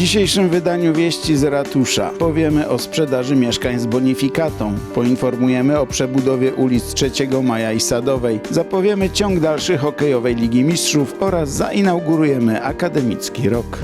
dzisiejszym wydaniu Wieści z Ratusza. Powiemy o sprzedaży mieszkań z bonifikatą, poinformujemy o przebudowie ulic 3 Maja i Sadowej, zapowiemy ciąg dalszy hokejowej Ligi Mistrzów oraz zainaugurujemy akademicki rok.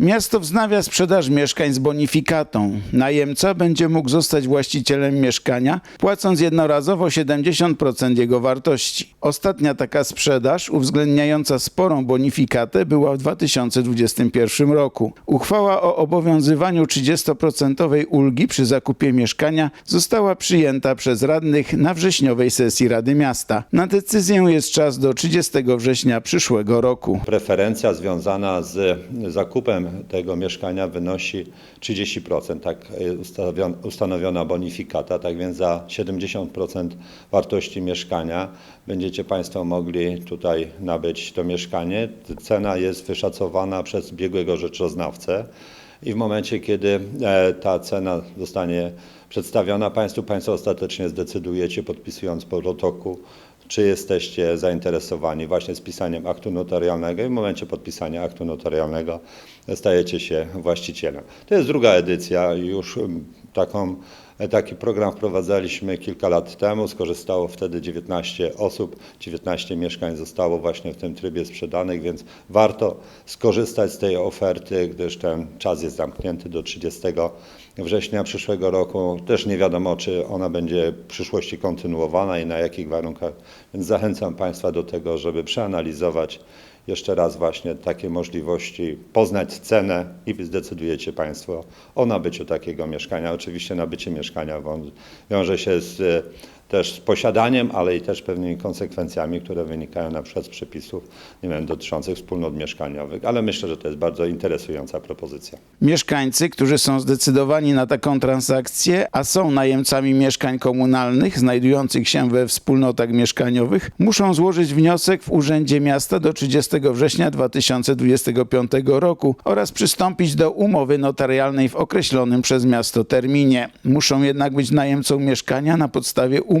Miasto wznawia sprzedaż mieszkań z bonifikatą. Najemca będzie mógł zostać właścicielem mieszkania, płacąc jednorazowo 70% jego wartości. Ostatnia taka sprzedaż, uwzględniająca sporą bonifikatę, była w 2021 roku. Uchwała o obowiązywaniu 30% ulgi przy zakupie mieszkania została przyjęta przez radnych na wrześniowej sesji Rady Miasta. Na decyzję jest czas do 30 września przyszłego roku. Preferencja związana z zakupem tego mieszkania wynosi 30%, tak ustawion- ustanowiona bonifikata, tak więc za 70% wartości mieszkania będziecie Państwo mogli tutaj nabyć to mieszkanie. Cena jest wyszacowana przez biegłego rzeczoznawcę i w momencie, kiedy e, ta cena zostanie przedstawiona Państwu, Państwo ostatecznie zdecydujecie podpisując protokół czy jesteście zainteresowani właśnie spisaniem aktu notarialnego i w momencie podpisania aktu notarialnego stajecie się właścicielem. To jest druga edycja, już mm, taką, taki program wprowadzaliśmy kilka lat temu, skorzystało wtedy 19 osób, 19 mieszkań zostało właśnie w tym trybie sprzedanych, więc warto skorzystać z tej oferty, gdyż ten czas jest zamknięty do 30 września przyszłego roku. Też nie wiadomo, czy ona będzie w przyszłości kontynuowana i na jakich warunkach, więc zachęcam Państwa do tego, żeby przeanalizować jeszcze raz właśnie takie możliwości, poznać cenę i zdecydujecie Państwo o nabyciu takiego mieszkania. Oczywiście nabycie mieszkania wiąże się z, też z posiadaniem, ale i też pewnymi konsekwencjami, które wynikają na przykład z przepisów nie wiem, dotyczących wspólnot mieszkaniowych, ale myślę, że to jest bardzo interesująca propozycja. Mieszkańcy, którzy są zdecydowani na taką transakcję, a są najemcami mieszkań komunalnych znajdujących się we wspólnotach mieszkaniowych, muszą złożyć wniosek w Urzędzie Miasta do 30 września 2025 roku oraz przystąpić do umowy notarialnej w określonym przez miasto terminie. Muszą jednak być najemcą mieszkania na podstawie umowy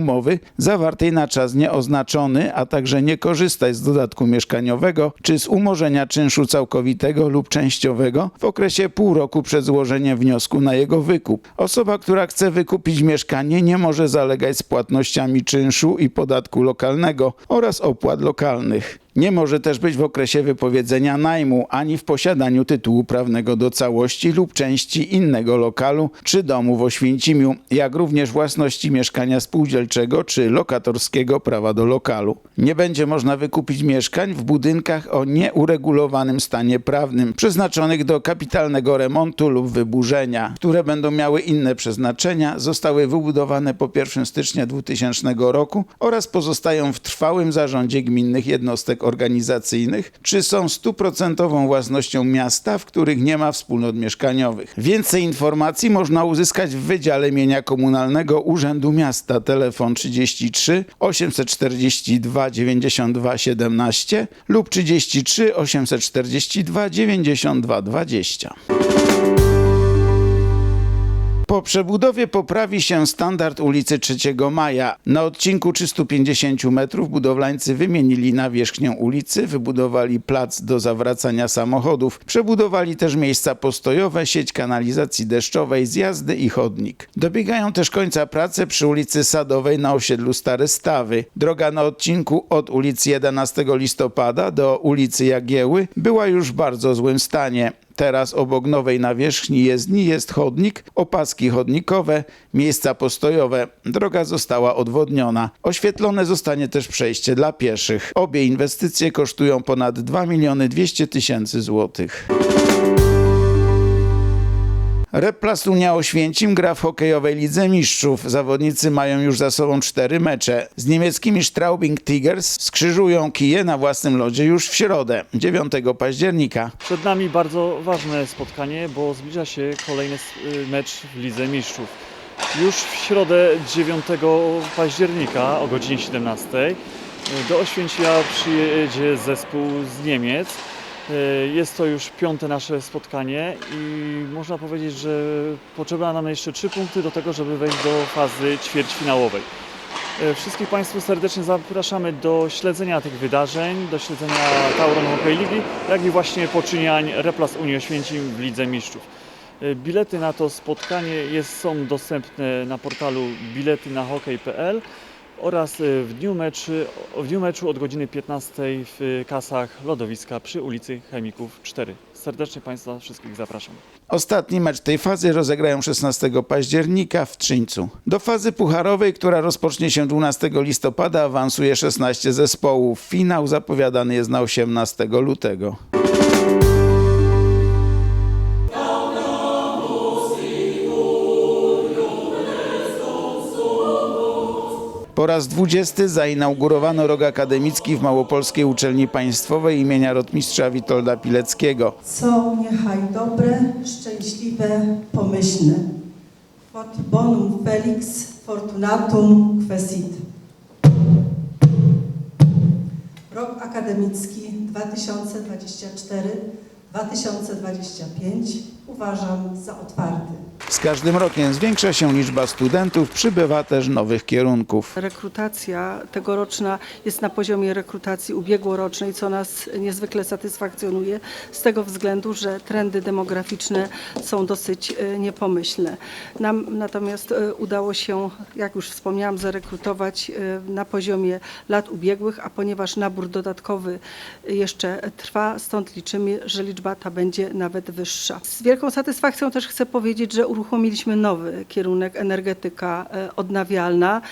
zawartej na czas nieoznaczony, a także nie korzystać z dodatku mieszkaniowego czy z umorzenia czynszu całkowitego lub częściowego w okresie pół roku przed złożeniem wniosku na jego wykup. Osoba, która chce wykupić mieszkanie, nie może zalegać z płatnościami czynszu i podatku lokalnego oraz opłat lokalnych. Nie może też być w okresie wypowiedzenia najmu ani w posiadaniu tytułu prawnego do całości lub części innego lokalu czy domu w Oświęcimiu, jak również własności mieszkania spółdzielczego czy lokatorskiego prawa do lokalu. Nie będzie można wykupić mieszkań w budynkach o nieuregulowanym stanie prawnym, przeznaczonych do kapitalnego remontu lub wyburzenia, które będą miały inne przeznaczenia, zostały wybudowane po 1 stycznia 2000 roku oraz pozostają w trwałym zarządzie gminnych jednostek organizacyjnych, czy są stuprocentową własnością miasta, w których nie ma wspólnot mieszkaniowych. Więcej informacji można uzyskać w Wydziale Mienia Komunalnego Urzędu Miasta. Telefon 33 842 92 17 lub 33 842 92 20. Po przebudowie poprawi się standard ulicy 3 Maja. Na odcinku 350 metrów budowlańcy wymienili nawierzchnię ulicy, wybudowali plac do zawracania samochodów, przebudowali też miejsca postojowe, sieć kanalizacji deszczowej, zjazdy i chodnik. Dobiegają też końca prace przy ulicy Sadowej na osiedlu Stare Stawy. Droga na odcinku od ulicy 11 listopada do ulicy Jagieły była już w bardzo złym stanie. Teraz obok nowej nawierzchni jezdni jest chodnik, opaski chodnikowe, miejsca postojowe. Droga została odwodniona. Oświetlone zostanie też przejście dla pieszych. Obie inwestycje kosztują ponad 2 miliony 200 tysięcy złotych. Replas Unia Oświęcim gra w hokejowej Lidze Mistrzów. Zawodnicy mają już za sobą cztery mecze. Z niemieckimi Straubing Tigers skrzyżują kije na własnym lodzie już w środę, 9 października. Przed nami bardzo ważne spotkanie, bo zbliża się kolejny mecz w Lidze Mistrzów. Już w środę 9 października o godzinie 17 y, do Oświęcimia przyjedzie zespół z Niemiec. Y, Jest to już piąte nasze spotkanie i można powiedzieć, że potrzeba nam jeszcze trzy punkty do tego, żeby wejść do fazy ćwierćfinałowej. E, Wszystkich Państwa serdecznie zapraszamy do śledzenia tych wydarzeń, do śledzenia Tauron Hokej Ligi, jak i właśnie poczyniań Replas Unii Oświęcim w Lidze Mistrzów. E, Bilety na to spotkanie jest, są dostępne na portalu bilety oraz e, w dniu, meczy, w dniu meczu od godziny 15 w kasach lodowiska przy ulicy Chemików 4. Serdecznie Państwa wszystkich zapraszam. Ostatni mecz tej fazy rozegrają 16 października w Trzyńcu. Do fazy pucharowej, która rozpocznie się 12 listopada, awansuje 16 zespołów. Finał zapowiadany jest na 18 lutego. Po raz 20 zainaugurowano rok akademicki w Małopolskiej Uczelni Państwowej imienia rotmistrza Witolda Pileckiego. co niechaj dobre, szczęśliwe, pomyślne. Quod bonum felix fortunatum quesit. Rok akademicki 2024-2025 uważam za otwarty. Z każdym rokiem zwiększa się liczba studentów, przybywa też nowych kierunków. Rekrutacja tegoroczna jest na poziomie rekrutacji ubiegłorocznej, co nas niezwykle satysfakcjonuje z tego względu, że trendy demograficzne są dosyć e, niepomyślne. Nam natomiast e, udało się, jak już wspomniałam, zarekrutować e, na poziomie lat ubiegłych, a ponieważ nabór dodatkowy jeszcze trwa, stąd liczymy, że liczba ta będzie nawet wyższa. Z wielką satysfakcją też chcę powiedzieć, że uruchomiliśmy nowy kierunek energetyka e, odnawialna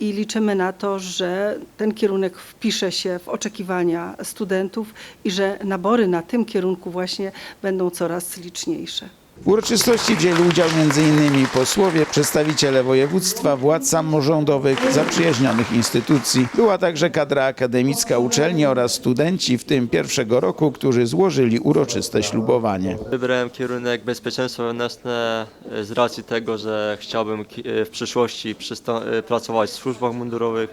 i liczymy na to, że ten kierunek wpisze się w oczekiwania studentów i że nabory na tym kierunku właśnie będą coraz liczniejsze. W uroczystości wzięli udział m.in. posłowie, przedstawiciele województwa, władz samorządowych, zaprzyjaźnionych instytucji. Była także kadra akademicka uczelni oraz studenci, w tym pierwszego roku, którzy złożyli uroczyste ślubowanie. Wybrałem kierunek bezpieczeństwo wewnętrzne e, z racji tego, że chciałbym e, w przyszłości e, pracować w służbach mundurowych.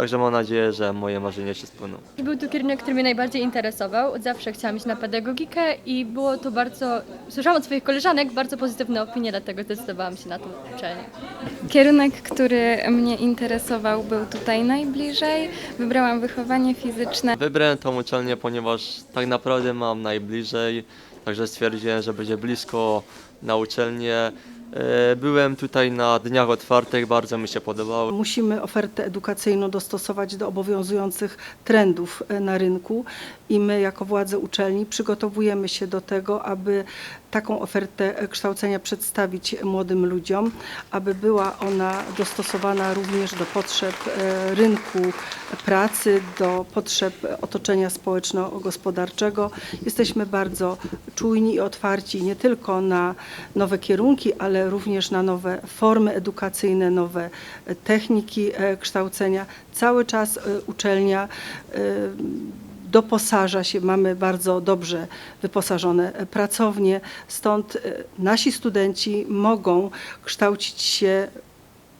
Także mam nadzieję, że moje marzenia się spełnią. Był to kierunek, który mnie najbardziej interesował. Od zawsze chciałam iść na pedagogikę i było to bardzo, słyszałam od swoich koleżanek bardzo pozytywne opinie, dlatego zdecydowałam się na tą uczelnię. Kierunek, który mnie interesował, był tutaj najbliżej. Wybrałam wychowanie fizyczne. Wybrałem tą uczelnię, ponieważ tak naprawdę mam najbliżej, także stwierdziłem, że będzie blisko na uczelnię. E, Byłem tutaj na dniach otwartych, bardzo mi się podobało. Musimy ofertę edukacyjną dostosować do obowiązujących trendów e, na rynku i my jako władze uczelni przygotowujemy się do tego, aby taką ofertę e, kształcenia przedstawić młodym ludziom, aby była ona dostosowana również do potrzeb rynku pracy, do potrzeb otoczenia społeczno-gospodarczego. Jesteśmy bardzo czujni i otwarci nie tylko na nowe kierunki, ale również na nowe formy edukacyjne, nowe e, techniki e, kształcenia. Cały czas e, uczelnia doposaża się, mamy bardzo dobrze wyposażone pracownie, stąd nasi studenci mogą kształcić się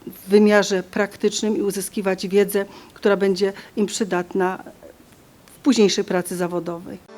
w wymiarze praktycznym i uzyskiwać wiedzę, która będzie im przydatna w późniejszej pracy zawodowej.